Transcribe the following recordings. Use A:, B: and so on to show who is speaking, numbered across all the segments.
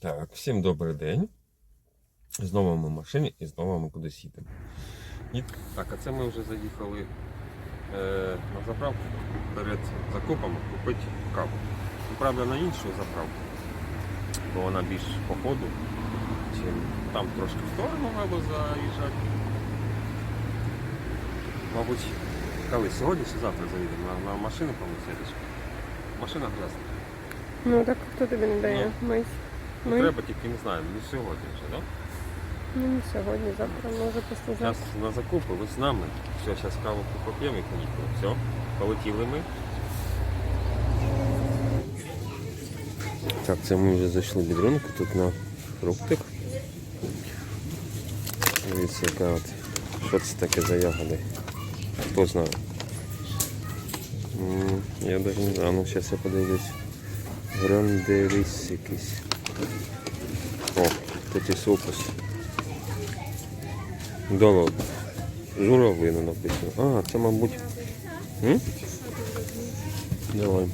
A: Так, всім добрий день. Знову ми в машині і знову ми кудись їдемо. І... Так, а це ми вже заїхали е, на заправку перед закупом купити каву. Ну, правда, на іншу заправку, бо вона більш по ходу, чим там трошки в сторону треба заїжджати. Мабуть, коли сьогодні чи завтра заїдемо на, на машину помити. Машина грязна.
B: Ну так хто тобі не дає? Ми.
A: Ну,
B: Ми?
A: Треба тільки не знаю, не сьогодні вже, так?
B: Ну не сьогодні, завтра, може
A: Зараз
B: післязавтра.
A: на закупи, ви з нами. Все, зараз каву поп'ємо і поїхали. Все, полетіли ми. Так, це ми вже зайшли в бідрунку, тут на фруктик. Дивіться, яка от. Що це таке за ягоди? Хто знає? М, Я навіть не знаю, ну зараз я подивлюсь. Грандеріс якийсь. О, тут і супус. Да ладно. Журавлина написано. А, це, мабуть. М? Давай.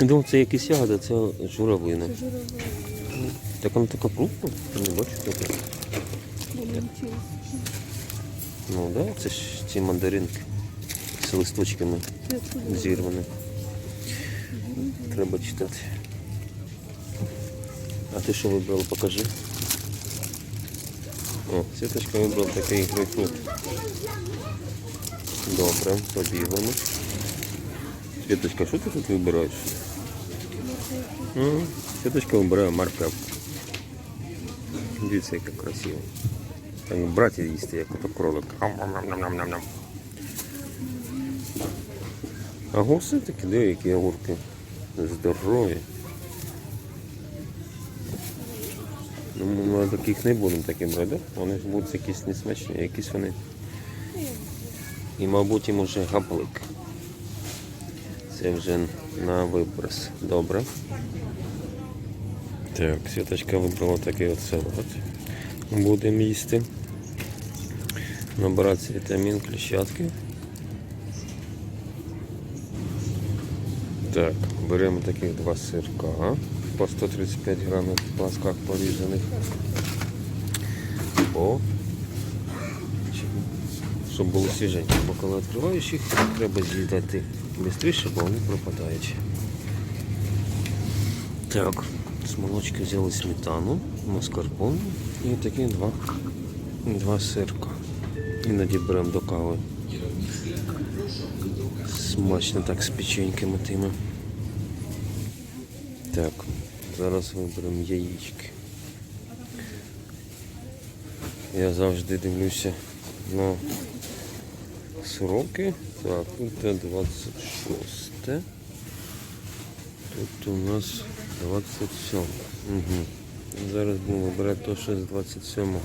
A: Думав, це якісь ягоди, це журавлина. Так вона така крупна, не бачу таке. Ну так, да, це ж ці мандаринки з листочками зірвані. Треба читати. А ти що вибрала? Покажи. О, Світочка вибрала такий грейпфрут. Добре, побігли ми. Світочка, що ти тут вибираєш? М, Світочка вибирає морковку. Дивіться, яка красиво. Так брати їсти, як ото кролик. Гуси такі, де які огурки. Здорові. Ну, ми таких не будемо таким брати. Вони будуть якісь несмачні, якісь вони. І, мабуть, їм уже габлик. Це вже на виброс. Добре. Так, Світочка вибрала такий от салат. Будемо їсти. Набиратися вітамін, кліщатки. Так, беремо таких два сирка по 135 грамів в пласках порізаних. По щоб було свіженько, бо коли їх, треба з'їдати швидше, бо вони пропадають. Так, з молочки взяли сметану, маскарпоне і такі два, два сирка. Іноді беремо до кави. Смачно так з печеньками тими. Так, зараз виберемо яєчки. Я завжди дивлюся на сроки. Так, тут 26. Тут у нас 27. Угу. Зараз будемо вибирати то, що з 27-го.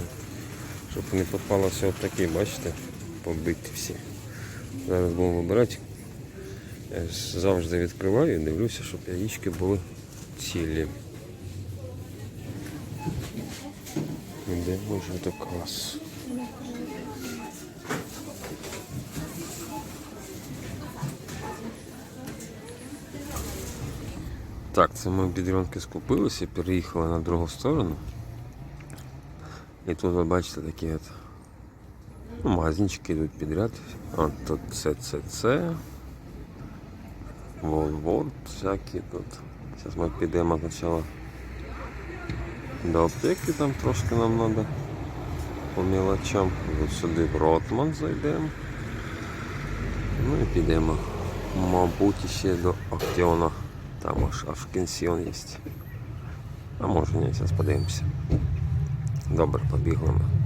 A: Щоб не попалося отакі, бачите, побиті всі. Зараз будемо вибирати. Я завжди відкриваю і дивлюся, щоб яєчки були цілі. Де може до клас? Так, це ми в бідрянки скупилися, переїхали на другу сторону. І тут ви бачите такі от ну, магазинчики йдуть підряд. От тут ЦЦЦ, Волворд всякі тут. Зараз ми підемо спочатку до аптеки, там трошки нам треба по мелочам. От сюди в Ротман зайдемо. Ну і підемо. Мабуть, ще до Актіона. Там аж пенсіон є. А може ні, зараз подивимося. Добре, побігли ми.